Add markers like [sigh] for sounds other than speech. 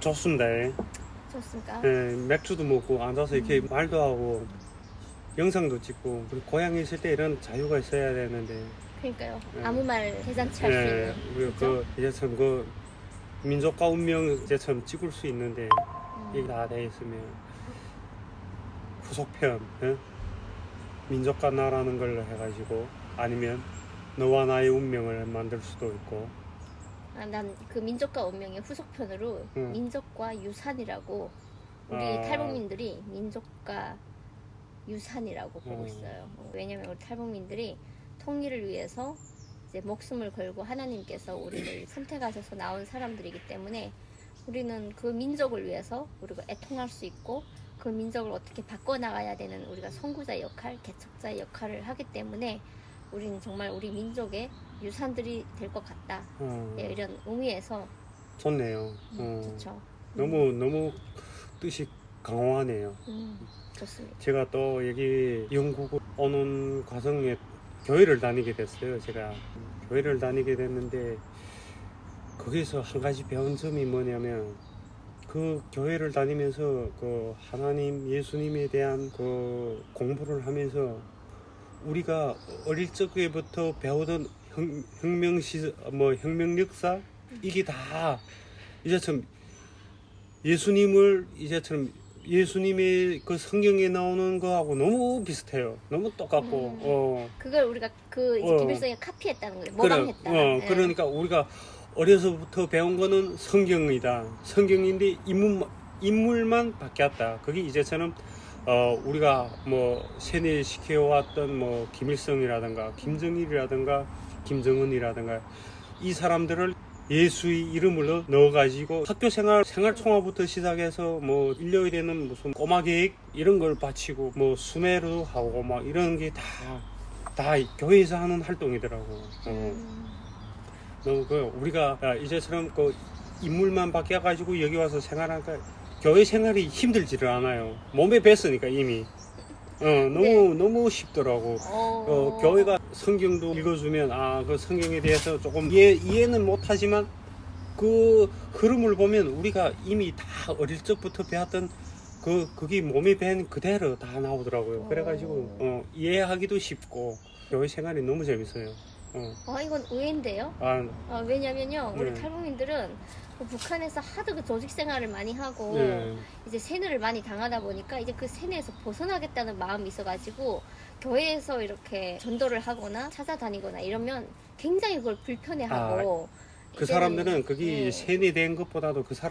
좋습니다. 예. 좋습니까? 예, 맥주도 먹고 앉아서 이렇게 말도 하고 영상도 찍고 그리고 고향에 있을 때 이런 자유가 있어야 되는데 그러니까요. 예. 아무 말 대잔치 할 수 예, 있는. 우리가? 그 이제 참 그 민족과 운명 이제 참 찍을 수 있는데 음. 이게 다 돼 있으면 후속편 예? 민족과 나라는 걸 해가지고 아니면 너와 나의 운명을 만들 수도 있고 아, 난 그 민족과 운명의 후속편으로 음. 민족과 유산이라고 우리 아. 탈북민들이 민족과 유산이라고 보고 음. 있어요. 왜냐면 우리 탈북민들이 통일을 위해서 이제 목숨을 걸고 하나님께서 우리를 [clears throat] 선택하셔서 나온 사람들이기 때문에 우리는 그 민족을 위해서 우리가 애통할 수 있고 그 민족을 어떻게 바꿔나가야 되는 우리가 선구자의 역할, 개척자의 역할을 하기 때문에 우리는 정말 우리 민족의 유산들이 될 것 같다. 어, 예, 이런 의미에서 좋네요. 음, 어, 좋죠. 너무 너무 뜻이 강화하네요. 음, 좋습니다. 제가 또 여기 영국을 오는 과정에 교회를 다니게 됐어요. 제가 교회를 다니게 됐는데 거기서 한 가지 배운 점이 뭐냐면 그 교회를 다니면서 그 하나님 예수님에 대한 그 공부를 하면서 우리가 어릴 적에부터 배우던 혁, 혁명 시, 뭐 혁명 역사 이게 다 이제처럼 예수님을 이제처럼 예수님의 그 성경에 나오는 거하고 너무 비슷해요. 너무 똑같고 음. 어 그걸 우리가 그 이제 어. 김일성이 카피했다는 거예요. 그래, 모방했다. 어, 예. 그러니까 우리가 어려서부터 배운 거는 성경이다. 성경인데 인물 인물만 바뀌었다. 그게 이제처럼 어 우리가 뭐 세뇌시켜왔던 뭐 김일성이라든가 김정일이라든가 김정은이라든가 이 사람들을 예수의 이름을 넣어가지고 학교 생활 생활 총화부터 시작해서 뭐 일년이 되는 무슨 꼬마 계획 이런 걸 바치고 뭐 수매로 하고 막 이런 게 다 다 교회에서 하는 활동이더라고. 어. 음, 너무 그 우리가 야, 이제처럼 그 인물만 바뀌어가지고 여기 와서 생활하니까 교회 생활이 힘들지를 않아요. 몸에 뱄으니까 이미. 어 너무 네. 너무 쉽더라고. 어, 어, 교회가 성경도 읽어주면 아 그 성경에 대해서 조금 이해 이해는 못하지만 그 흐름을 보면 우리가 이미 다 어릴 적부터 배웠던 그 그게 몸에 밴 그대로 다 나오더라고요. 그래가지고 어, 이해하기도 쉽고 교회 생활이 너무 재밌어요. 어, 어, 이건 의외인데요. 아, 어, 왜냐면요, 우리 네. 탈북민들은 그 북한에서 하도 그 조직 생활을 많이 하고 네. 이제 세뇌를 많이 당하다 보니까 이제 그 세뇌에서 벗어나겠다는 마음이 있어가지고 교회에서 이렇게 전도를 하거나 찾아다니거나 이러면 굉장히 그걸 불편해하고 그 이제는- 사람들은 그게 네. 세뇌된 것보다도 그 사람